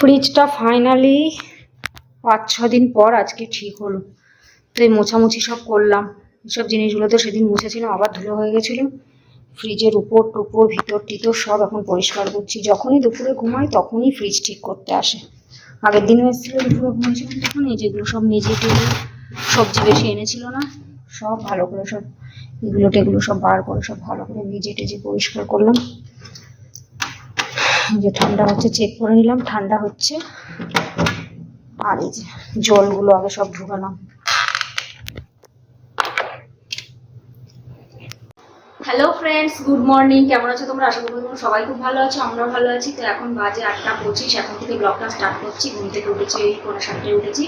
ফ্রিজটা ফাইনালি পাঁচ, ছ দিন পর আজকে ঠিক হলো। তো এই মোছামুছি সব করলাম। সব জিনিসগুলো তো সেদিন মুছেছিলাম, আবার ধুলো হয়ে গেছিল। ফ্রিজের উপর টুপর, ভিতর টিতর সব এখন পরিষ্কার করছি। যখনই দুপুরে ঘুমাই, তখনই ফ্রিজ ঠিক করতে আসে। আগের দিনও এসেছিল দুপুরে ঘুমিয়েছিলাম তখন এই যেগুলো সব মেজে টেজে সবজি বেশি এনেছিল না, সব ভালো করে সব এগুলো টেগুলো সব বার করে সব ভালো করে মেজে টেজে পরিষ্কার করলাম। যে ঠান্ডা হচ্ছে চেক করে নিলাম, ঠান্ডা হচ্ছে। আর এই যে জলগুলো আগে সব ঢুকালাম। হ্যালো ফ্রেন্ডস গুড মর্নিং কেমন আছো তোমরা? আশা করি তোমরা সবাই খুব ভালো আছো, আমরাও ভালো আছি। তো এখন বাজে আটটা পঁচিশ, এখন থেকে ব্লগটা স্টার্ট করছি। ঘুম থেকে উঠেছি এই পনেরো সাতটায় উঠেছি।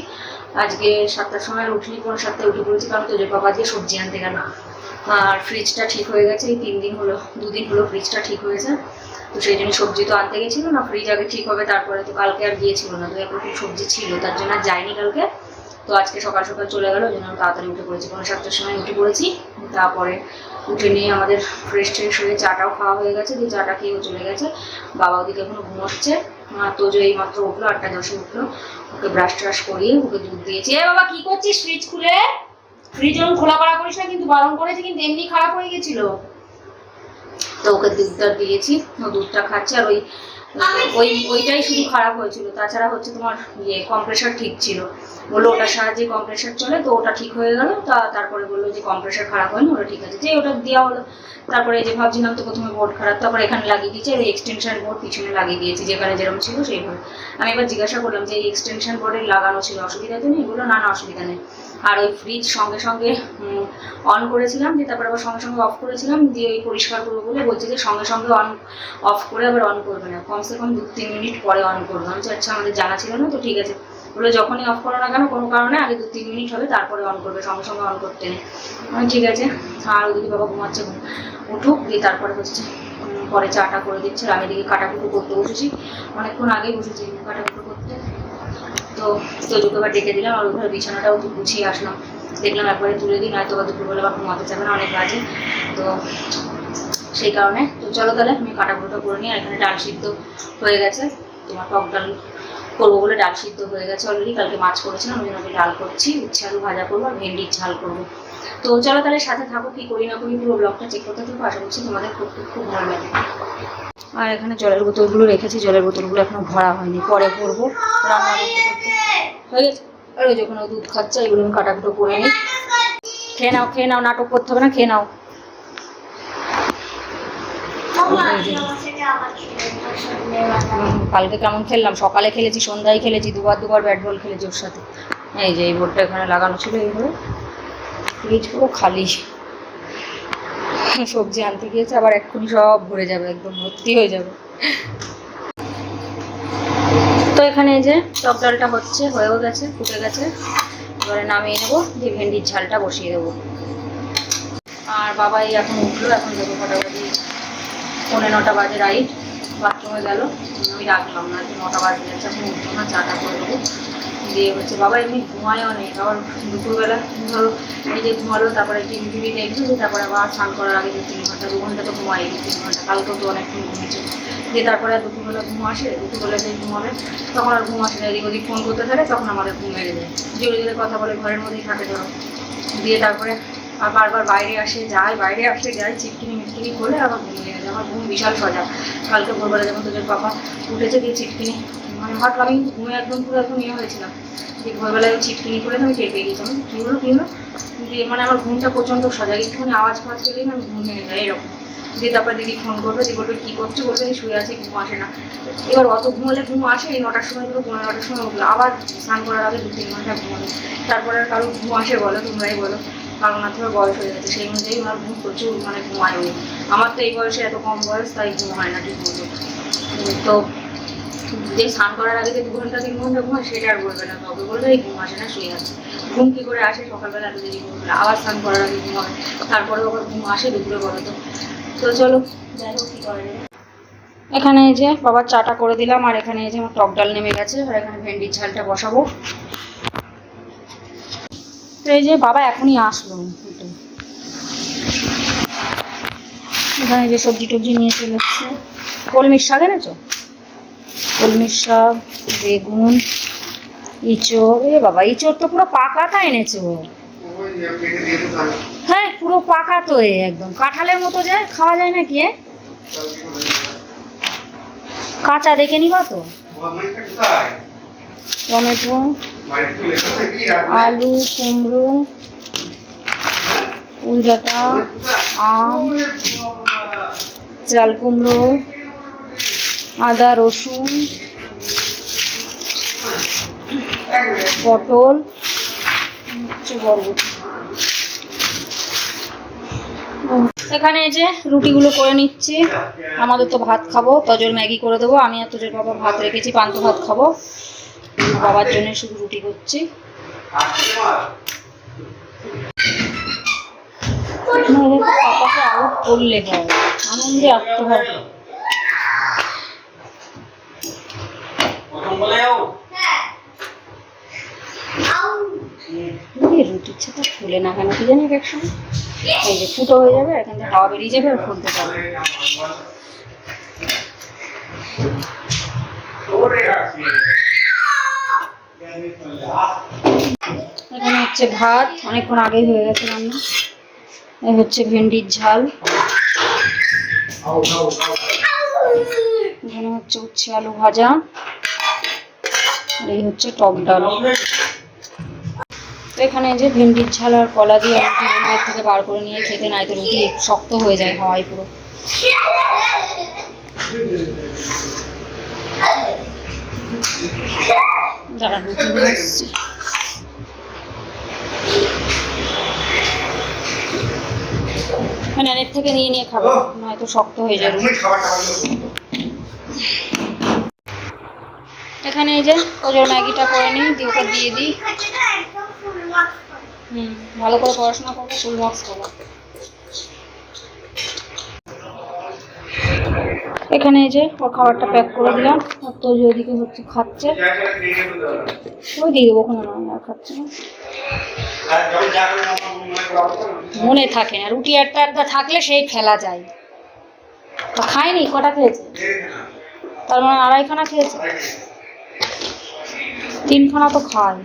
আজকে সাতটার সময় উঠিনি পনেরো সাতটায় উঠে পড়েছি। কারণ তোদের বাবা আজকে সবজি আনতে গেল আর ফ্রিজটা ঠিক হয়ে গেছে, এই তিন দিন হলো, দুদিন হলো ফ্রিজটা ঠিক হয়েছে। তো সেই জন্য সবজি তো আনতে গেছিল না ফ্রিজ আগে ঠিক হবে, তারপরে তো কালকে আর গিয়েছিল না, তো এখন সবজি ছিল, তার জন্য আর যায়নি কালকে। তো আজকে সকাল সকাল চলে গেল, ওই জন্য তাড়াতাড়ি উঠে পড়েছি। পনেরো সাতটার সময় উঠে পড়েছি, তারপরে উঠে নিয়ে আমাদের ফ্রেশ ট্রেশ হয়ে চাটাও খাওয়া হয়ে গেছে, দিয়ে চাটা খেয়েও চলে গেছে। বাবা ওদিকে এখনও ঘুমোচ্ছে আর তোজো এই মাত্র উঠল, আটটা দশে উঠল, ওকে ব্রাশ ট্রাশ করিয়ে ওকে দুধ দিয়েছি। এ বাবা, কি করছিস ফ্রিজ খুলে? ফ্রিজ যখন খোলা পাড়া করিস না, কিন্তু বারণ করেছে, কিন্তু এমনি খারাপ হয়ে গেছিল। তো ওকে দুধটা দিয়েছি দুধটা খাচ্ছে আর ওই ওই, ওইটাই শুধু খারাপ হয়েছিল। তাছাড়া হচ্ছে তোমার ইয়ে কম্প্রেসার ঠিক ছিল। বলল ওটার সাহায্যে কম্প্রেসার চলে, তো ওটা ঠিক হয়ে গেল। তা তারপরে বলল যে কম্প্রেসার খারাপ হয়নি, ওটা ঠিক আছে। যে ওটা দেওয়া হলো। তারপরে যে ভাবছিলাম তো প্রথমে বোর্ড খারাপ, তারপরে এখানে লাগিয়ে দিয়েছে, এই এক্সটেনশন বোর্ড পিছনে লাগিয়ে দিয়েছি, যেখানে যেরকম ছিল সেইভাবে। আমি এবার জিজ্ঞাসা করলাম যে এই এক্সটেনশন বোর্ডে লাগানো ছিল, অসুবিধা তো নেই? বলল, না না, অসুবিধা নেই। আর ওই ফ্রিজ সঙ্গে সঙ্গে অন করেছিলাম, দিয়ে তারপর আবার সঙ্গে সঙ্গে অফ করেছিলাম, দিয়ে ওই পরিষ্কার করব বলে বলছে যে সঙ্গে সঙ্গে অন অফ করে আবার অন করবে না। কমসে কম দু তিন মিনিট পরে অন করবে। আমি আচ্ছা আমাদের জানা ছিল না, তো ঠিক আছে। বলে যখনই অফ করো না কেন, কোনো কারণে আগে দু তিন মিনিট হবে তারপরে অন করবে, সঙ্গে সঙ্গে অন করতে। নেই ঠিক আছে, আর ওদিকে বাবা ঘুমাচ্ছে, উঠুক, দিয়ে তারপরে হচ্ছে পরে চাটা করে দিচ্ছে। আমি এদিকে কাটাকুটো করতে বসেছি, অনেকক্ষণ আগেই বসেছি কাটাকুটো করতে। তো তোজোকে আবার ডেকে দিলাম আর ওখানে বিছানাটাও গুছিয়ে আসলাম। দেখলাম একবারে তুলে দিই, নয়তো বা দুপুরবেলা বা ঘুমাতে যাবে না, অনেক বাজে। তো সেই কারণে, তো চলো তাহলে, আমি কাটাকুটো করে নিই, আর এখানে ডাল সিদ্ধ হয়ে গেছে। তোমার টক ডাল করব বলে ডাল সিদ্ধ হয়ে গেছে অলরেডি কালকে মাছ করেছিলাম, ওই জন্য আমি ডাল করছি, উচ্ছে আলু ভাজা করব, আর ভেন্ডির ঝাল করব। তো চলো তাহলে সাথে থাকো কি করি না করি পুরো ব্লগটা চেক করতে থাকব আশা করছি তোমাদের খুব খুব ভালো লাগবে আর এখানে জলের বোতলগুলো রেখেছি জলের বোতলগুলো এখনও ভরা হয়নি পরে ভরবো। রান্না করতে করতে। হয়ে গেছে? আর ওই যখন দুধ খাচ্ছে এগুলো আমি কাটাকুটো করে নিই। খেয়ে নাও খেয়ে নাও নাটক করতে হবে না খেয়ে নাও। কালকে কেমন খেললাম? সকালে খেলেছি সন্ধ্যায় খেলেছি দুবার দুবার ব্যাট বল খেলেছি ওর সাথে। এই যে এই বোর্ডটা এখানে লাগানো ছিল এইভাবে। ফ্রিজ পুরো খালি। সবজি আনতে গিয়েছে, আবার এক্ষুনি সব ভরে যাবে, একদম ভর্তি হয়ে যাবে। তো এখানে এই যে টক ডালটা হচ্ছে, হয়েও গেছে, ফুটে গেছে। এবারে নামিয়ে নেব, দিয়ে ভেন্ডির ঝালটা বসিয়ে দেবো। আর বাবাই এখন উঠল, এখন দেবো মোটামুটি পৌনে নটা বাজে রাইট। বাথরুমে গেল, আমি রাখলাম না নটা বাজে যাচ্ছে এখন উঠল না, চাটা করে দেবো দিয়ে হচ্ছে বাবা এমনি ঘুমায় অনেক আবার দুপুরবেলা ধরো যে ঘুমালো, তারপরে টিভি টিভি দিয়ে তারপরে আবার স্নান করার আগে দু তিন ঘণ্টা, দু ঘণ্টা তো ঘুমাই দু তিন ঘণ্টা। কালকেও তো অনেকক্ষণ ঘুমিয়েছে। দিয়ে তারপরে দুপুরবেলা ঘুম আসে, দুপুরবেলা যে ঘুমাবে, তখন আর ঘুম আসে না। এদিক ওদিক ফোন করতে থাকে, তখন আমাদের ঘুম মেরে যায় জোরে জোরে কথা বলে, ঘরের মধ্যেই থাকে ধরো। দিয়ে তারপরে আর বারবার বাইরে আসে, যায়, বাইরে আসে, যায়, চিটকিনি মিটকিনি করে আবার ঘুম লেগে যায়। আমার ঘুম বিশাল সজা। কালকে ভোরবেলা যখন তোদের পাপা উঠেছে দিয়ে চিটকিনি মানে ভাবলাম আমি ঘুমে একদম পুরো একদম ইয়ে হয়েছিলাম। দিয়ে ভোরবেলায় চিটকিনি করে আমি টের পেয়ে গেছিলাম। কী হলো কী হলো? দিয়ে মানে আমার ঘুমটা প্রচণ্ড সজা একটুখানি আওয়াজ ফাওয়াজ পেলেই আমি ঘুম ভেঙে যায় এরকম। দিয়ে তারপর দিদি ফোন করবে যে বলবে কী করছ? বলবে যে শুয়ে আছে, ঘুম আসে না। এবার অত ঘুমলে ঘুম আসে, এই নটার সময় ধরো পনেরো নটার সময় উঠল। আবার স্নান করার আগে দু তিন ঘণ্টা ঘুমালো তারপরে আর কারও ঘুম আসে বলো, তোমরাই বলো। কারণ ওনার থেকে বয়স হয়ে যাচ্ছে সেই অনুযায়ী ওনার ঘুম প্রচুর মানে ঘুমায় উনি আমার তো এই বয়সে এত কম বয়স, তাই ঘুম হয় না ঠিক মতো। তো যে স্নান করার আগে যে দু ঘণ্টা তিন ঘণ্টা ঘুমায়, সেটা আর বলবে না। তবে বলবে এই ঘুম আসে না, শুয়ে আছে। ঘুম কী করে আসে? সকালবেলা দেরি ঘুম আবার স্নান করার আগে ঘুম হবে তারপরেও আবার ঘুম আসে দুপুরে, বলো তো। তো চলো, যাই হোক, কী করা যাবে এখানে এই যে বাবার চাটা করে দিলাম, আর এখানে এই যে আমার টক ডাল নেমে গেছে, আর এখানে ভেন্ডির ঝালটা বসাবো। তো এই যে বাবা এখনই আসলো। এখানে যে সবজি টবজি নিয়ে চলে এসছে। কলমির শাক এনেছো? কলমি শাক বেগুন, ইঁচড়, এ বাবা, ইঁচড় তো পুরো পাকাটা এনেছে হ্যাঁ পুরো পাকা তো একদম। কাঁঠালের মতো যায় খাওয়া যায় নাকি কাঁচা দেখে নিবা তো। টমেটো, আলু, কুমড়ো উলডাটা আম, চাল কুমড়ো আদা, রসুন, পটল এখানে এই যে রুটিগুলো করে নিচ্ছি, আমাদের তো ভাত খাব, তজর ম্যাগি করে দেবো, আমি আর তোজোর বাবা ভাত রেখেছি পান্ত ভাত খাব। বাবার জন্য শুধু রুটি করছি। পাপাকে আউট করলে হয়, আনন্দে আসতে হয় রুটির ছাতা ফুলে না কেন কি জানি এক সময়? এই যে ফুটো হয়ে যাবে এখান থেকে হাওয়া বেরিয়ে যাবে আর ফুলতে পারবে এখানে হচ্ছে ভাত অনেকক্ষণ আগেই হয়ে গেছে রান্না। এই হচ্ছে ভেন্ডির ঝাল। এখানে হচ্ছে উচ্ছে আলু ভাজা। এই হচ্ছে টক ডাল। তো এখানে যে ভেন্ডির ঝাল আর কলা দিয়ে রুমের থেকে বার করে নিয়ে খেতে নাই তো রুটি শক্ত হয়ে যায় হাওয়ায় পুরো। দাঁড়া মানে এর থেকে নিয়ে নিয়ে খাব নয়তো শক্ত হয়ে যাবে। এখানে এই যে ওজোর ম্যাগিটা করে নিই, দিয়ে দিয়ে দিই। হুম, ভালো করে পড়াশোনা করব ফুল মার্কস করব। এখানে এই যে ওর খাবারটা প্যাক করে দিলাম। আর তো ওদিকে হচ্ছে খাচ্ছে। ওই দিয়ে দেবো ওখানে নয় আর খাচ্ছে না। মনে থাকে না, রুটি একটা একটা থাকলে সেই ফেলা যায়। খায়নি, কটা খেয়েছে? তার মানে আড়াইখানা খেয়েছে? তিনখানা তো খায়।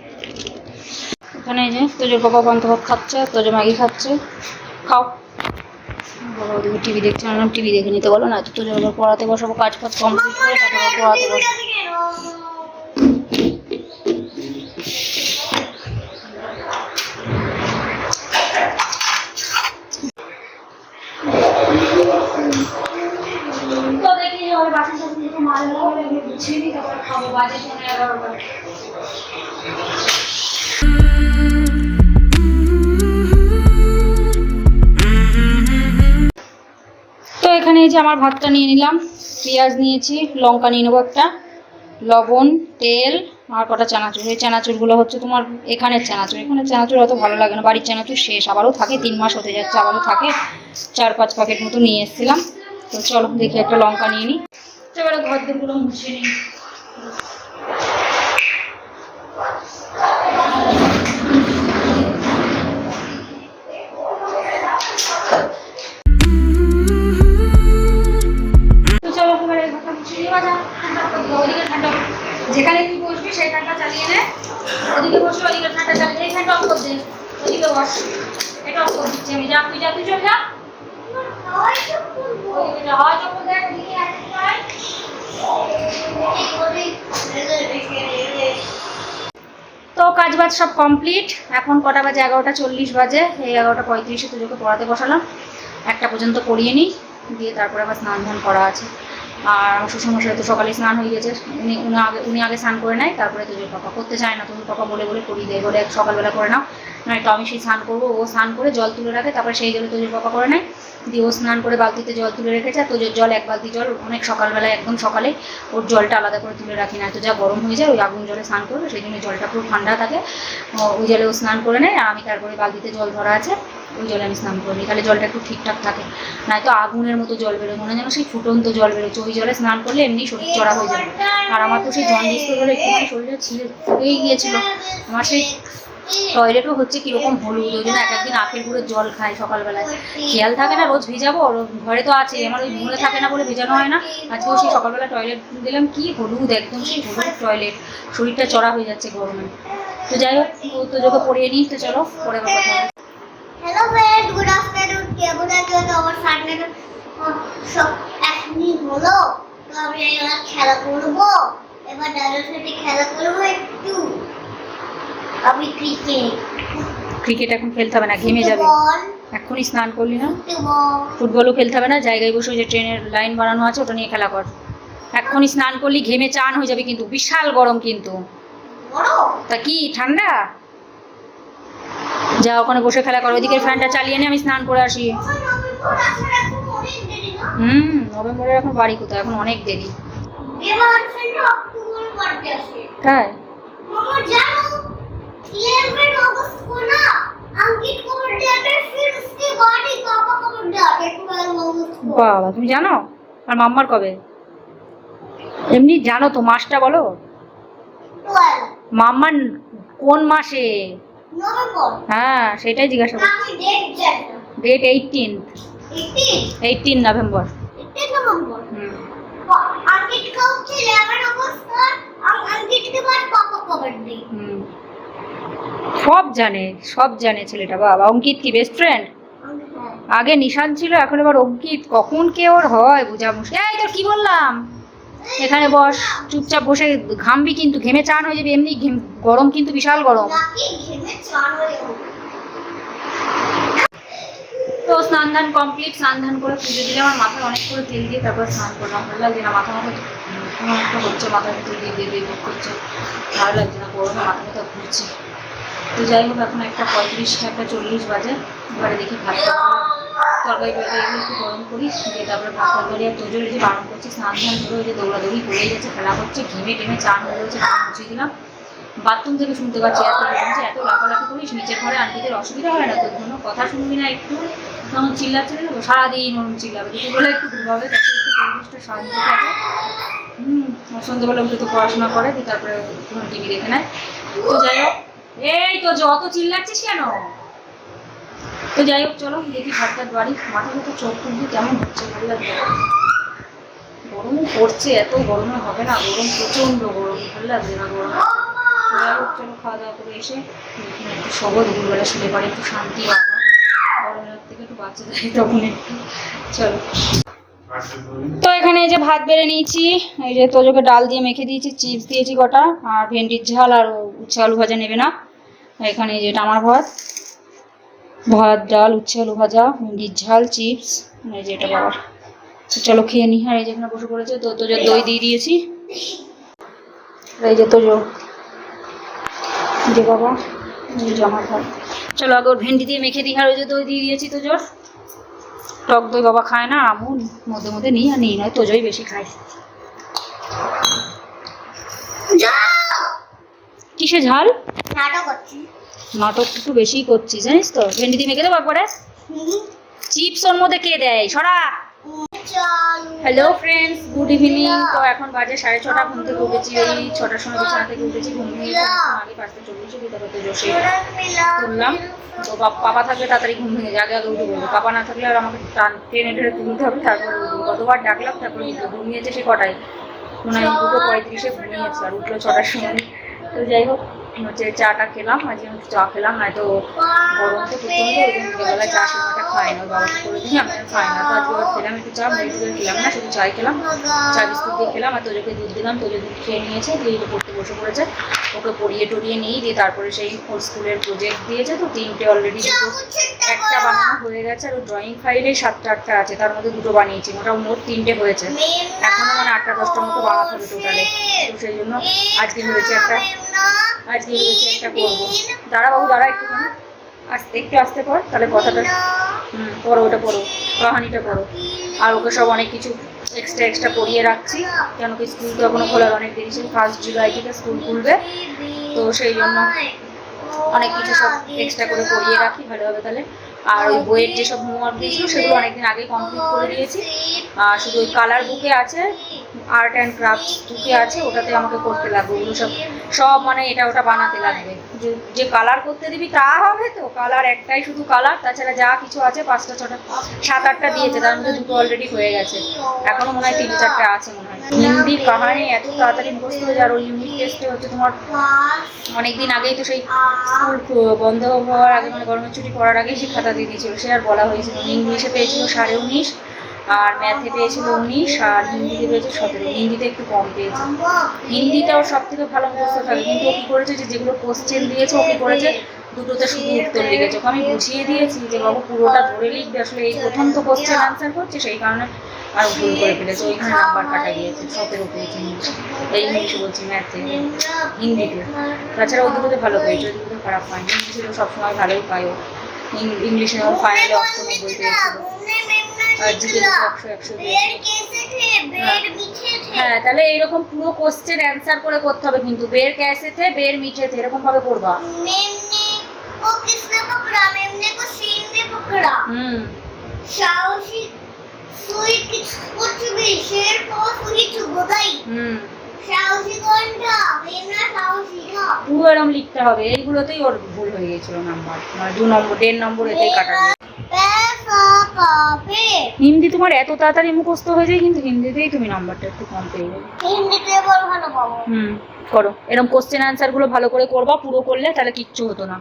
এখানে যে তোজোর বাবা পান্ত ভাত খাচ্ছে তোজো ম্যাগি খাচ্ছে, খাও। বাবা ওদিকে টিভি দেখছে না টিভি দেখে নিতে বলো না তোজোর বাবা পড়াতে বসাবো, কাজ ফাজ কমপ্লিট করে তারপর পড়াতে বসবো। তো দেখি ওই বাসন টাসন দুটো মাল হলে আমি গুছিয়ে নিই, তারপরে খাব, বাজে পনেরো এগারোটা তো এখানে এই যে আমার ভাতটা নিয়ে নিলাম, পেঁয়াজ নিয়েছি, লঙ্কা নিয়ে নেব একটা, লবণ, তেল, আর কটা চানাচুর। এই চানাচুরগুলো হচ্ছে তোমার এখানের চানাচুর। এখানে চানাচুর অত ভালো লাগে না। বাড়ির চানাচুর শেষ, আবারও থাকে, তিন মাস হতে যাচ্ছে, আবারও থাকে। চার পাঁচ প্যাকেট মতো নিয়ে এসেছিলাম। তো চলো দেখি একটা লঙ্কা নিয়ে নিই এবারে ঘর দিনগুলো মুছে নিই ঠান্ডা ঠান্ডা যেখানে তুই বসবি সেই ফ্যানটা চালিয়ে নে। ওদিকে বসে ওদিকে ফ্যানটা চালিয়ে এই ফ্যানটা অফ করে দে। ওদিকে বস। এটা অফ করে দিচ্ছি আমি। যা, তুই যা, তুই চল যা। তো কাজ বাজ সব কমপ্লিট। এখন কটা বাজে? এগারোটা চল্লিশ বাজে। এই এগারোটা পঁয়ত্রিশে তুজোকে পড়াতে বসালাম। একটা পর্যন্ত পড়িয়ে নিই। দিয়ে তারপরে আবার স্নান ধান করা আছে। আর শ্বশুরমশাই তো সকালে স্নান হয়ে গেছে। উনি উনি আগে উনি আগে স্নান করে নেয়, তারপরে তুজোর পাপা করতে চায় না তুজোর পাপা বলে বলে করিয়ে দেয়, বলে সকালবেলা করে নাও। নয়তো আমি সেই স্নান করব, ও স্নান করে জল তুলে রাখে, তারপরে সেই জলে তুজোর পাপা করে নেয়। দিয়ে ও স্নান করে বালতিতে জল তুলে রেখেছে, আর তোজোর জল, এক বালতি জল, অনেক সকালবেলা একদম সকালে ওর জলটা আলাদা করে তুলে রাখি না তো যা গরম হয়ে যায়, ওই আগুন জলে স্নান করবে, সেই জন্য জলটা পুরো ঠান্ডা থাকে। ওই জলে ও স্নান করে নেয়, আর আমি তারপরে বালতিতে জল ধরা আছে। ওই জলে আমি স্নান করে নিই তাহলে জলটা একটু ঠিকঠাক থাকে। নয়তো আগুনের মতো জল বেরোয়, মনে যেন সেই ফুটন্ত জল বেরোচ্ছে। ওই জলে স্নান করলে এমনি শরীর চড়া হয়ে যাবে। আর আমার তো সেই জন্ডিস তো গেলে একটুখানি শরীরে ছিঁড়ে ফুটেই গিয়েছিল। আমার সেই টয়লেটও হচ্ছে কীরকম হলুদ, ওই জন্য এক একদিন আখের গুঁড়োর জল খাই সকালবেলায়। খেয়াল থাকে না, রোজ ভিজাবো ঘরে তো আছে আমার ওই মনে থাকে না বলে ভেজানো হয় না। আজকেও সেই সকালবেলা টয়লেট দিলাম, কি হলুদ, একদম সেই হলুদ টয়লেট শরীরটা চড়া হয়ে যাচ্ছে গরমে। তো যাই হোক, তো যোগে পড়িয়ে নিই, তো চলো, পরে কথা। হ্যালো ফ্রেন্ড গুড আফটারনুন কেমন আছো সামনে সব এখনই হলো তো আমি এবার খেলা করব এবার দাদার সাথে খেলা করব একটু আমি ক্রিকেট ক্রিকেট এখন খেলতে হবে না ঘেমে যাবে। এক্ষুনি স্নান করলি না? ফুটবলও খেলতে হবে না জায়গায় বসে যে ট্রেনের লাইন বানানো আছে ওটা নিয়ে খেলা কর। এক্ষুনি স্নান করলি ঘেমে চান হয়ে যাবে কিন্তু বিশাল গরম কিন্তু। তা কি ঠান্ডা? যা ওখানে বসে খেলা করো। ওইদিকে ফ্যানটা চালিয়ে নিয়ে আমি স্নান করে আসি। হুম নভেম্বরের এখন বাড়ি কোথায়? এখন অনেক দেরি। কায় বাবা তুমি জানো? আর মাম্মার কবে? এমনি জানো তো মাসটা বলো? মাম্মার কোন মাসে? হ্যাঁ সেটাই জিজ্ঞাসা করছি। ডেট এইটিন এইটিন নভেম্বর সব জানে সব জানে ছেলেটা বাবা। অঙ্কিত কি বেস্ট ফ্রেন্ড আগে নিশান ছিল এখন এবার অঙ্কিত। কখন কে ওর হয় বোঝা এই তোর কি বললাম? এখানে বস চুপচাপ বসে ঘামবি কিন্তু ঘেমে চান হয়ে যাবে এমনি গরম কিন্তু বিশাল গরম। তো স্নান ধান কমপ্লিট স্নান ধান করে পুজো দিলে আমার মাথায় অনেক করে তেল দিয়ে তারপর স্নান করলাম। ভালো লাগছে না, মাথা মাথা হচ্ছে মাথার ভিতর দিয়ে দিয়ে দিয়ে করছে। ভালো লাগছে না মাথা মাথা ঘুরছে। তো যাই হোক, এখন একটা পঁয়ত্রিশ একটা চল্লিশ বাজে। এবারে দেখি ভাত তরকারি টরকারি এগুলো একটু গরম করি, দিয়ে তারপরে ভাত তরকারি আর তোজোর যে বারণ করছে, স্নান ধান করে ওই যে দৌড়াদৌড়ি করে যাচ্ছে, খেলা করছে ঘেমে টেমে চান হয়ে যাচ্ছে দিলাম। বাথরুম থেকে শুনতে পাচ্ছি, এত বলছে এত লাফালাফি করিস নিচের ঘরে আন্টিদের অসুবিধা হয় না তোর জন্য কথা শুনবি না একটু? তখন চিল্লাচ্ছে না সারাদিন ওরম চিল্লাবে। দুপুরবেলা একটু ঘুমাবে তাতে একটু পরিবেশটা শান্ত থাকে। হুম সন্ধ্যেবেলা উঠে তো পড়াশোনা করে, দিয়ে তারপরে টিভি দেখে নেয়। তো যাই হোক, এই তো যত চিল্লাচ্ছিস কেন? তো যাই হোক, চলো দেখি ভাত টাত বাড়ি। মাথা মতো চোখ টুক কেমন হচ্ছে? ভালো লাগছে গরমও পড়ছে, এত গরমে হবে না? গরম প্রচণ্ড গরম ভালো লাগছে না গরম। হোক চলো খাওয়া দাওয়া করে এসে একটু সবর দুপুরবেলা একটু শান্তি চলো। তো এখানে এই যে ভাত বেড়ে নিয়েছি, এই যে তোজোকে ডাল দিয়ে মেখে দিয়েছি, চিপস দিয়েছি কটা, আর ভেন্ডির ঝাল আর উচ্ছে আলু ভাজা নেবে না। এখানে এই যে টামার ভাত ভাত, ডাল, উচ্ছে আলু ভাজা, ভেন্ডির ঝাল, চিপস, এই যে এটা বাবার। চলো খেয়ে নি, আর এই যে এখানে বসে পড়েছে, তো তোজোর দই দিয়ে দিয়েছি। এই যে তোজো যে বাবা এই যে চলো আগে ওর ভেন্ডি দিয়ে মেখে দিই। আর ওই যে দই দিয়ে দিয়েছি তো জোর। টক দই বাবা খায় না আমু মধ্যে মধ্যে নিই আর নিই নয় তোজোই বেশি খায়। কিসে ঝাল? নাটক একটু বেশিই করছিস জানিস তো? ভেন্ডি দিয়ে মেখে দেবো একবারে? চিপস ওর মধ্যে কে দেয়? সরা। হ্যালো ফ্রেন্ডস গুড ইভিনিং তো এখন বাজে সাড়ে ছটা, ঘুম থেকে উঠেছি ওই ছটার সময় বিছানা থেকে উঠেছি, ঘুম থেকে আগে পাঁচটা চল্লিশে দিতে হবে তো জোশে তো পাপা থাকলে তাড়াতাড়ি ঘুম ভেঙে আগে আগে উঠে বলব পাপা না থাকলে আর আমাকে টান, টেনে টেনে তুলতে হবে। তারপরে কতবার ডাকলাম তারপরে উঠবো ঘুমিয়েছে সে কটায়? মনে হয় দুটো পঁয়ত্রিশে ঘুমিয়েছে আর উঠল ছটার সময়। তো যাই হোক হচ্ছে চাটা খেলাম আমি চা খেলাম, নয়তো গরম তো জন্য বিকেলবেলা চা খাই না ওই বাবাকে করে দিই আমি খাই না তো খেলাম, একটু চা টুড়ি খেলাম, না, শুধু চাই খেলাম, চা, বিস্কুট দিয়ে খেলাম, আর তোজোকে দুধ দিলাম, তোজো দুধ খেয়ে নিয়েছে, দিয়ে পড়তে বসে পড়েছে, ওকে পড়িয়ে টড়িয়ে নিই দিয়ে তারপরে সেই ওর স্কুলের প্রজেক্ট দিয়েছে, তো তিনটে অলরেডি দুটো, একটা বানানো হয়ে গেছে, আর ওর ড্রয়িং ফাইলে সাতটা, আটটা আছে, তার মধ্যে দুটো বানিয়েছি মোটা মোট তিনটে হয়েছে, এখনও মানে আটটা, দশটার মতো বানাতে হবে টোটালে তো সেই জন্য আজকে ভেবেছি একটা, আজকে ভেবেছি একটা করব, দাঁড়া বাবু, দাঁড়া একটুখানি আস্তে একটু আসতে পর তাহলে কথাটা হুম পড়ো ওটা পড়ো কাহানিটা পড়ো। আর ওকে সব অনেক কিছু এক্সট্রা এক্সট্রা পড়িয়ে রাখছি কেন কি স্কুল তো এখনও খোলার অনেক দেরি সেই ফার্স্ট জুলাই থেকে স্কুল খুলবে তো সেই জন্য অনেক কিছু সব এক্সট্রা করে পড়িয়ে রাখি ভালো হবে তাহলে। আর ওই বইয়ের যেসব হোমওয়ার্ক দিয়েছিল সেগুলো অনেকদিন আগে কমপ্লিট করে দিয়েছি। আর শুধু ওই কালার বুকে আছে আর্ট অ্যান্ড ক্রাফট বুকে আছে ওটাতে আমাকে করতে লাগবে ওগুলো সব সব মানে এটা ওটা বানাতে লাগবে। যে- কালার করতে দিবি তা হবে তো? কালার একটাই শুধু কালার তাছাড়া যা কিছু আছে পাঁচটা, ছটা, সাত, আটটা দিয়েছে, তার মধ্যে দুটো অলরেডি হয়ে গেছে। এখনও মনে হয় তিন চারটে আছে মনে হয়। হিন্দির কাহানি এত তাড়াতাড়ি মুখস্থ হয়ে যায়, আর ওই ইউনিট টেস্টে হচ্ছে তোমার অনেকদিন আগেই তো সেই স্কুল বন্ধ হওয়ার আগে মানে গরমের ছুটি পড়ার আগেই সে খাতা দিয়ে দিয়েছিল। সে আর বলা হয়েছিল ইংলিশে পেয়েছিল সাড়ে উনিশ আর ম্যাথে পেয়েছিল উনিশ, আর হিন্দিতে পেয়েছে সতেরো। হিন্দিতে একটু কম পেয়েছে। হিন্দিটা ওর সব থেকে ভালো মুখস্থ থাকে। কিন্তু ও কী করেছে যে, যেগুলো কোশ্চেন দিয়েছে, ও কী করেছে? দুটোতে শুধু উত্তর লিখেছে। আমি বুঝিয়ে দিয়েছি যে, বাবু, পুরোটা ধরে লিখবে আসলে এই প্রথম তো কোশ্চেন আনসার করছে, সেই কারণে আর ভুল করে ফেলেছে। ওইখানে নাম্বার কাটা গিয়েছে। সতেরো পেয়েছে এই ইংলিশে বলছি ম্যাথে হিন্দিতে। তাছাড়া ওই দুটোতে ভালো পেয়েছে। ওই দুটোতে খারাপ পায়নি। তো সবসময় ভালোই পায় ও। ইংলিশে যখন ফাইনালে অষ্টনব্বই পেয়েছিল আর জিকে একশো একশো পেয়েছিল হ্যাঁ তাহলে এইরকম পুরো কোশ্চেন অ্যান্সার করে করতে হবে কিন্তু বের ক্যাসে থে বের মিঠে থে এরকম ভাবে করবা को किसने पकड़ा मेमने को सीन ने पकड़ा হুম साहसी सुई किस कुछ भी शेर को सुई चुभ गई পুরো এরম লিখতে হবে। এইগুলোতেই ওর ভুল হয়ে গেছিল নাম্বার। মানে দু নম্বর দেড় নম্বর এতেই কাটা হিন্দি তোমার এত তাড়াতাড়ি মুখস্থ হয়ে যায় কিন্তু হিন্দিতেই তুমি নাম্বারটা একটু কম পেয়ে যাবে। হিন্দিতে ভালো পাবো হুম করো। এরম কোশ্চেন অ্যান্সারগুলো ভালো করে করবা পুরো করলে তাহলে কিচ্ছু হতো না।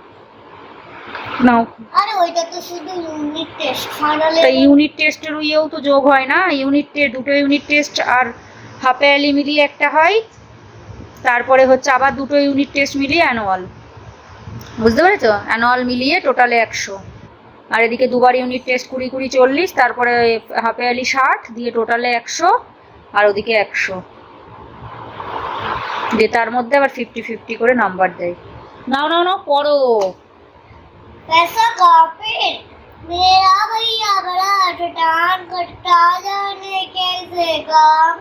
নাও। আরে ওইটা তো শুধু ইউনিট টেস্ট ফাইনালে ইউনিট টেস্টের ইয়েও তো যোগ হয় না। ইউনিট টেস্ট দুটো ইউনিট টেস্ট আর হাফ ইয়ারলি মিলিয়ে একটা হয় তারপরে হচ্ছে আবার দুটো ইউনিট টেস্ট মিলিয়ে অ্যানুয়াল বুঝতে পেরেছো অ্যানুয়াল মিলিয়ে টোটালে একশো আর এদিকে দুবার ইউনিট টেস্ট কুড়ি কুড়ি চল্লিশ তারপরে হাফ ইয়ারলি ষাট দিয়ে টোটালে একশো আর ওদিকে একশো দিয়ে তার মধ্যে আবার ফিফটি ফিফটি করে নাম্বার দেয় নাও নাও নাও পড়ো पैसा का पेड़ मेरा भैया बड़ा चट्टान कटता जाने कैसे काम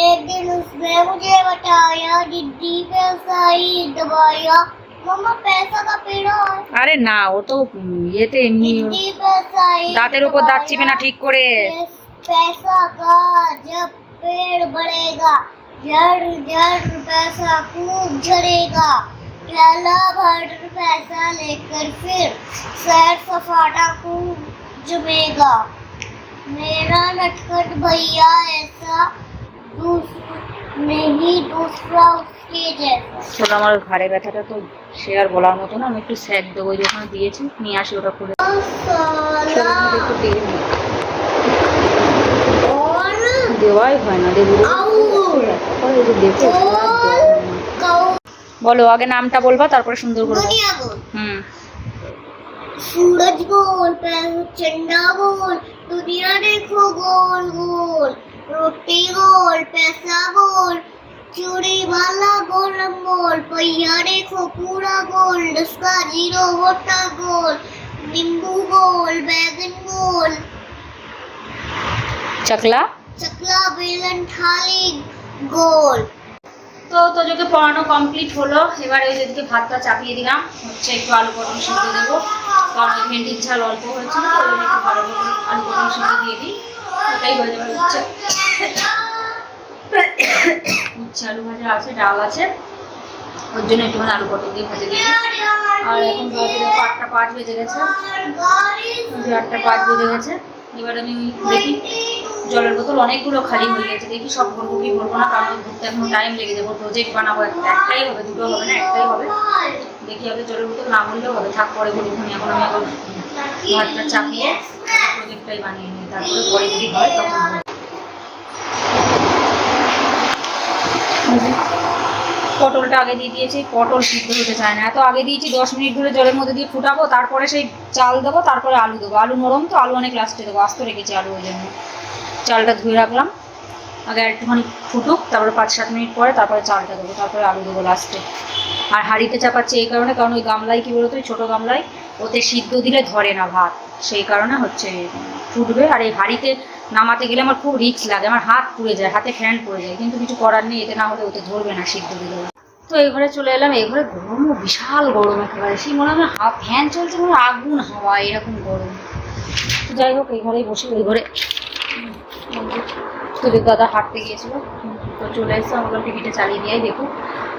एक दिन उसने मुझे बताया जिद्दी पैसा ही दबाया मम्मा पैसा का पेड़ है আরে না ও তো উম, ইয়েতে এমনি जिद्दी पैसा ही দাঁতের উপর দাঁত চিপে না ঠিক করে इस पैसा का जब पेड़ बढ़ेगा जड़ जड़ पैसा खूब झड़ेगा थैला भर पैसा लेकर फिर सैर सफाटा खूब जमेगा मेरा नटखट भैया ऐसा दूस नहीं दूसरा उसके जैसा শোনো আমার ঘাড়ে ব্যথাটা তো সে আর বলার মতো না আমি একটু স্যাক দেবো ওই যে ওখানে দিয়েছি নিয়ে আসি ওটা করে साला একটু দিয়ে নিই। और দেওয়াই হয় না দেবো आउर এই যে দেখো और कौ বলো আগে নামটা বলবা তারপরে সুন্দর করে বলো। दुनिया बोल হুম सूरज गोल पैर चंदा गोल दुनिया देखो गोल गोल রুটি গোল পেশা গোল চুড়ি ভালা গোল মোল পৈয়ারে খপুরা গোল ডুসকা জিরো হোটা গোল নিম্বু গোল বেগুন গোল। চকলা? চকলা বেলন থালি গোল। তো তোজোকে পড়ানো কমপ্লিট হলো। এবার ওই যেদিকে ভাতটা চাপিয়ে দিলাম। হচ্ছে একটু আলু পটল সিদ্ধ দেবো। কারণ ভেন্ডির ঝাল অল্প হয়েছিল তো ভালো করে আলু পটল সিদ্ধ দিয়ে দিই। ওটাই হয়ে হচ্ছে আলু ভাজা আছে, ডাল আছে। ওর জন্য একটুখানি আলু পটল দিয়ে ভেজে দিই আর এখন দেখো পাঁচ বেজে গেছে। আটটা পাঁচ বেজে গেছে। এবার আমি দেখি, জলের বোতল অনেকগুলো খালি হয়ে গেছে। দেখি সব ভরবো কি ভরবো না, কারণ ঘুরতে এখনও টাইম লেগে যাব। প্রজেক্ট বানাবো একটা একটাই হবে, দুটো হবে না, একটাই হবে। দেখি আগে জলের বোতল না ভরলেও হবে। থাক, পরে বলুন এখন আমি আবার ভাতটা চাপিয়ে প্রজেক্টটাই বানিয়ে পটলটা আগে দিয়ে দিয়েছি, পটল সিদ্ধ হতে চায় না। এত আগে দিয়েছি, দশ মিনিট ধরে জলের মধ্যে দিয়ে ফুটাবো, তারপরে সেই চাল দেবো, তারপরে আলু দেবো। আলু নরম তো, আলু অনেক লাস্টে দেবো, আস্ত রেখেছি আলু ওই জন্য। চালটা ধুয়ে রাখলাম। আগে একটুখানি ফুটুক, তারপরে পাঁচ সাত মিনিট পরে তারপরে চালটা দেবো, তারপরে আলু দেবো লাস্টে। আর হাঁড়িতে চাপাচ্ছি এই কারণে, কারণ ওই গামলায় কী বলতো, ওই ছোটো গামলায়, ওতে সিদ্ধ দিলে ধরে না ভাত, সেই কারণে হচ্ছে ফুটবে আর এই হাঁড়িতে নামাতে গেলে আমার খুব রিস্ক লাগে, আমার হাত পুড়ে যায়, হাতে ফ্যান পড়ে যায়, কিন্তু কিছু করার নেই, এতে না হলে ওতে ধরবে না সিদ্ধ দিলে তো এই ঘরে চলে এলাম, এই ঘরে গরমও বিশাল গরম একেবারে, সেই মনে হয় ফ্যান চলছে মনে আগুন হাওয়া, এরকম গরম। তো যাই হোক, এই ঘরেই বসে ওই ঘরে তোদের দাদা হাঁটতে গিয়েছিল, তো চলে এসছে আমরা টিভিটা চালিয়ে দিয়ে দেখুক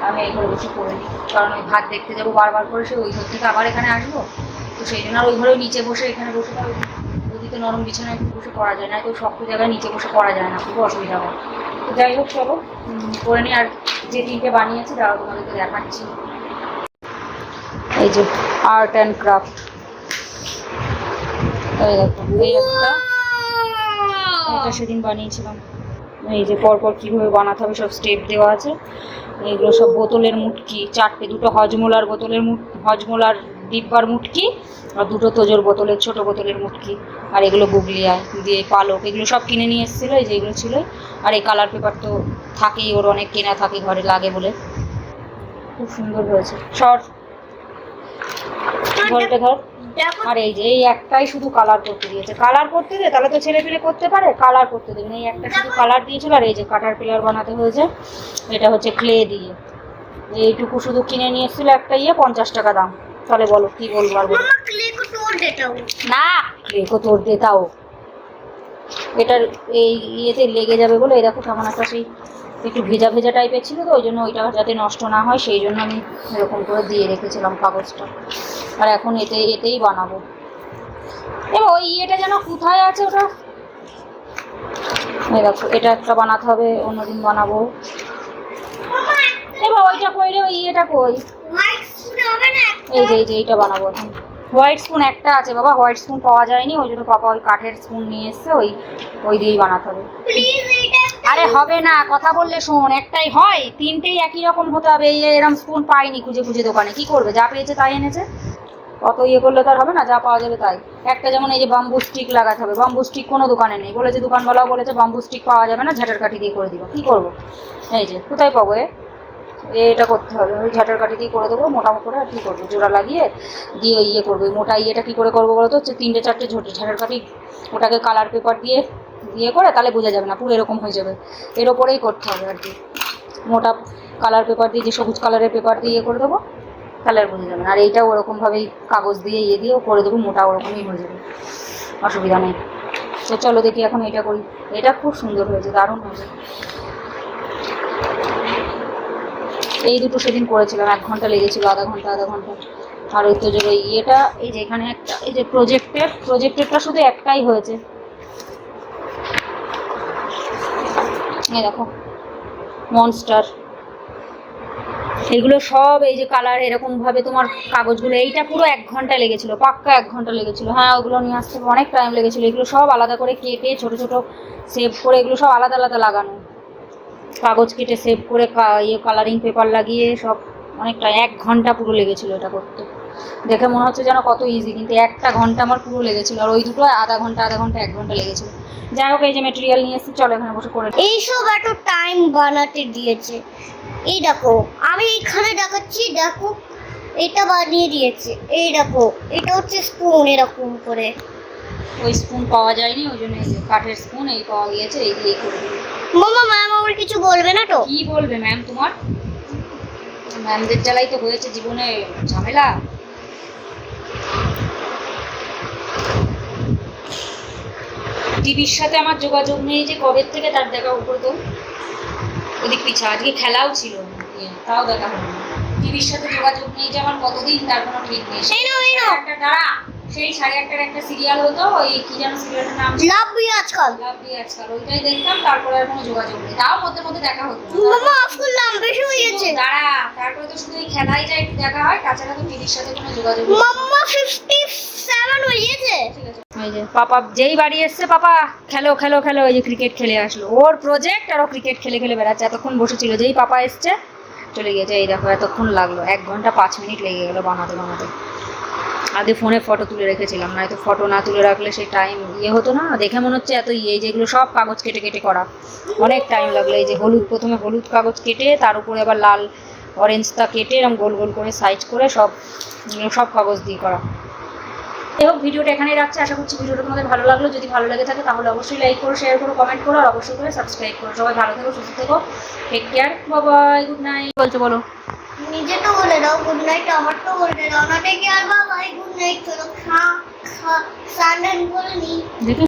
আমি এই ঘরে বসে পড়ে নিই, কারণ ওই ভাত দেখতে যাব বারবার করে, সে ওই ঘর থেকে আবার এখানে আসব, তো সেই জন্য আর ওই ঘরে নিচে বসে এখানে বসে থাকব নরম বিছানায় বসে পড়া যায় না তো শক্ত জায়গায় নিচে বসে পড়া যায় না, খুব অসুবিধা হয়। তো যাই হোক, চলো করে নিই আর যে তিনটে বানিয়েছি দাঁড়াও তোমাদেরকে দেখাচ্ছি। এই যে আর্ট অ্যান্ড ক্রাফট সেদিন বানিয়েছিলাম। এই যে পরপর কীভাবে বানাতে হবে সব স্টেপ দেওয়া আছে। এইগুলো সব বোতলের মুটকি, চারটে, দুটো হজমোলার বোতলের মুট, হজমোলার ডিব্বার মুটকি আর দুটো তোজোর বোতলের ছোট বোতলের মুটকি আর এগুলো গুগলিয়া দিয়ে পালক এগুলো সব কিনে নিয়ে এসেছিল এই যে এগুলো ছিল। আর এই কালার পেপার তো থাকেই ওর অনেক কেনা থাকে ঘরে লাগে বলে। খুব সুন্দর হয়েছে। সর। ঘরটা ধর। আর এই যে এই একটাই শুধু কালার করতে দিয়েছে। কালার করতে দে তাহলে তো ছেলে পেলে করতে পারে কালার করতে দেবে। এই একটা শুধু কালার দিয়েছিল আর এই যে কাটার পিলার বানাতে হয়েছে এটা হচ্ছে ক্লে দিয়ে। এইটুকু শুধু কিনে নিয়ে এসেছিল একটা ইয়ে পঞ্চাশ টাকা দাম। তাহলে বলো কি বলব আর বলো? না ক্লে কো তোর দেতাও এটার এই ইয়েতে লেগে যাবে বলে এই দেখো কেমন একটা সেই একটু ভেজা ভেজা টাইপের ছিল তো ওই জন্য ওইটা যাতে নষ্ট না হয় সেই জন্য আমি এরকম করে দিয়ে রেখেছিলাম কাগজটা। আর এখন এতে এতেই বানাবো। এবার ওই ইয়েটা যেন কোথায় আছে ওটা? এই দেখো এটা একটা বানাতে হবে অন্যদিন বানাবো। এবার ওইটা কই রে ওই ইয়েটা কই? এই যে এই যে এইটা বানাবো। এখন হোয়াইট স্পুন একটা আছে বাবা হোয়াইট স্পুন পাওয়া যায়নি ওই জন্য পাপা ওই কাঠের স্পুন নিয়ে এসছে ওই ওই দিয়েই বানাতে হবে। আরে হবে না কথা বললে শোন একটাই হয় তিনটেই একই রকম হতে হবে এই এরকম স্পুন পাইনি খুঁজে খুঁজে দোকানে কি করবে যা পেয়েছে তাই এনেছে? অত ইয়ে করলে তো আর হবে না যা পাওয়া যাবে তাই। একটা যেমন এই যে বাম্বু স্টিক লাগাতে হবে বাম্বু স্টিক কোনো দোকানে নেই বলেছে দোকানওয়ালাও বলেছে বাম্বু স্টিক পাওয়া যাবে না ঝাঁটার কাঠি দিয়ে করে দিব কি করব? এই যে কোথায় পাবো এ? এটা করতে হবে। ওই ঝাঁটার কাঠি দিয়ে করে দেবো? মোটা করে আর কী করব? জোড়া লাগিয়ে দিয়ে ইয়ে করব। মোটা ইয়েটা কী করে করব বলো তো হচ্ছে তিনটে চারটে ঝোটে ঝাঁটার কাঠি ওটাকে কালার পেপার দিয়ে দিয়ে করে তাহলে বোঝা যাবে না, পুরো এরকম হয়ে যাবে। এর ওপরেই করতে হবে আর কি। মোটা কালার পেপার দিয়ে, যে সবুজ কালারের পেপার দিয়ে ইয়ে করে দেবো, তাহলে আর বোঝা যাবে না। আর এইটাও ওরকমভাবেই কাগজ দিয়ে ইয়ে দিয়েও করে দেবো, মোটা ওরকমই হয়ে যাবে। অসুবিধা নেই। তো চলো দেখি এখন এটা করি। এটা খুব সুন্দর হয়েছে, দারুণ হয়েছে। এই দুটো সেদিন করেছিলাম, এক ঘণ্টা লেগেছিল, আধা ঘণ্টা আধা ঘণ্টা। আর ওই তো যে ওই ইয়েটা এই যে এখানে একটা, এই যে প্রজেক্টের প্রজেক্টেরটা শুধু একটাই হয়েছে। এই দেখো মনস্টার এগুলো সব এই যে কালার এরকম ভাবে তোমার কাগজগুলো, এইটা পুরো এক ঘণ্টা লেগেছিল, পাক্কা এক ঘণ্টা লেগেছিল। হ্যাঁ ওগুলো নিয়ে আসতে অনেক টাইম লেগেছিল, এগুলো সব আলাদা করে কেটে ছোট ছোট সেভ করে, এগুলো সব আলাদা আলাদা লাগানো। কাগজ কেটে সেভ করে ইয়ে কালারিং পেপার লাগিয়ে সব অনেকটা, এক ঘণ্টা পুরো লেগেছিল এটা করতে। দেখে মনে হচ্ছে যেন কত ইজি কিন্তু একটা ঘণ্টা আমার পুরো লেগেছিলো, আর ওই দুটো আধা ঘণ্টা আধা ঘণ্টা, এক ঘণ্টা লেগেছিল। যাই হোক, এই যে মেটেরিয়াল নিয়ে এসেছি, চলো এখানে বসে করে। এইসব এত টাইম বানাতে দিয়েছে। এই দেখো, আমি এখানে দেখাচ্ছি, দেখো, এটা বানিয়ে দিয়েছে। এই দেখো, এটা হচ্ছে স্পুন এরকম করে। ওই স্পুন পাওয়া যায়নি ওই জন্য এই যে কাঠের স্পুন এই পাওয়া গিয়েছে এই দিয়েই করে মামা ম্যাম আমার কিছু বলবে না তো? কি বলবে ম্যাম তোমার? ম্যামদের জ্বালাই তো হয়েছে জীবনে ঝামেলা। টিভির সাথে আমার যোগাযোগ নেই যে কবে থেকে তার দেখা উপরে তো। ওদিক পিছা আজকে খেলাও ছিল। তাও দেখা হলো টিভির সাথে যোগাযোগ নেই যে আমার কতদিন তার কোনো ঠিক নেই। একটা দাঁড়া। সেই সাড়ে আটটার একটা সিরিয়াল হতো ওই কি যেন সিরিয়ালটার নাম? লাভ বি আজকাল। লাভলি আজকাল ওইটাই দেখতাম তারপরে আর কোনো যোগাযোগ নেই। তাও মধ্যে মধ্যে দেখা হতো। মামা অফ করলাম বেশি হয়ে গেছে। দাঁড়া তারপরে তো শুধু ওই খেলাই যায় একটু দেখা হয় তাছাড়া তো টিভির সাথে কোনো যোগাযোগ নেই। মাম্মা ফিফটি সেভেন হয়ে গেছে। যে পাপা যেই বাড়ি এসছে পাপা খেলো খেলো খেলো ওই যে ক্রিকেট খেলে আসলো। ওর প্রজেক্ট আর ও ক্রিকেট খেলে খেলে বেড়াচ্ছে। এতক্ষণ বসেছিল যেই পাপা এসছে চলে গিয়েছে। এই দেখো এতক্ষণ লাগল। এক ঘণ্টা পাঁচ মিনিট লেগে গেলো বানাতে বানাতে। আগে ফোনে ফটো তুলে রেখেছিলাম, নয়তো ফটো না তুলে রাখলে সেই টাইম ইয়ে হতো না। দেখে মনে হচ্ছে এত ইয়ে যেগুলো সব কাগজ কেটে কেটে করা। অনেক টাইম লাগল, এই যে হলুদ, প্রথমে হলুদ কাগজ কেটে, তার উপরে আবার লাল অরেঞ্জটা কেটে এরকম গোল গোল করে সাইজ করে সব সব কাগজ দিয়ে করা। যাই হোক, ভিডিওটা এখানেই রাখছি। আশা করছি ভিডিওটা তোমাদের ভালো লাগল। যদি ভালো লেগে থাকে তাহলে অবশ্যই লাইক করো শেয়ার করো কমেন্ট করো, আর অবশ্যই করে সাবস্ক্রাইব করো। সবাই ভালো থেকো, সুস্থ থেকো। Take care Babai good night বলছো বলো? নিজে তো বলে দাও গুড নাইট আমার তো বলে দাও। না দেখি আর বাবা গুড নাইট চলো খা খা, সানডেন বলে নি।